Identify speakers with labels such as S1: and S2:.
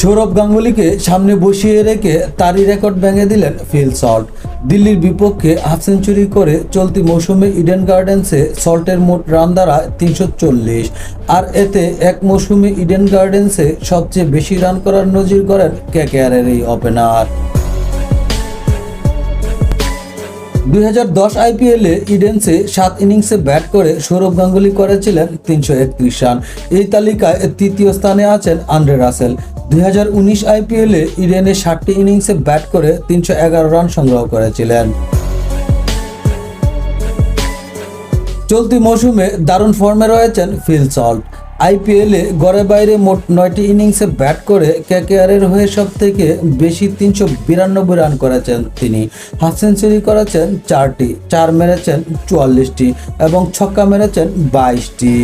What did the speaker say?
S1: সৌরভ গাঙ্গুলিকে সামনে বসিয়ে রেখে তারই রেকর্ড ভেঙে দিলেন ফিল সল্ট। দিল্লির বিপক্ষে হাফ সেঞ্চুরি করে চলতি মৌসুমে ইডেন গার্ডেন্সে সল্টের মোট রান দ্বারা তিনশো চল্লিশ। আর এতে এক মৌসুমে ইডেন গার্ডেন্সে সবচেয়ে বেশি রান করার নজির করেন কেকেআরের এই ওপেনার। দুই হাজার দশ আইপিএলে ইডেন্সে সাত ইনিংসে ব্যাট করে সৌরভ গাঙ্গুলি করেছিলেন তিনশো একত্রিশ রান। এই তালিকায় তৃতীয় স্থানে আছেন আন্দ্রে রাসেল। দুই হাজার উনিশ আইপিএলে ইডেনে ষাটটি ইনিংসে ব্যাট করে তিনশো এগারো রান সংগ্রহ করেছিলেন। চলতি মৌসুমে দারুণ ফর্মে রয়েছেন ফিল সল্ট। আইপিএলে গড়ে বাইরে মোট নয়টি ইনিংসে ব্যাট করে কেকেআরের হয়ে সব থেকে বেশি তিনশো বিরানব্বই রান করেছেন তিনি। হাফ সেঞ্চুরি করেছেন চারটি, চার মেরেছেন চুয়াল্লিশটি এবং ছক্কা মেরেছেন বাইশটি।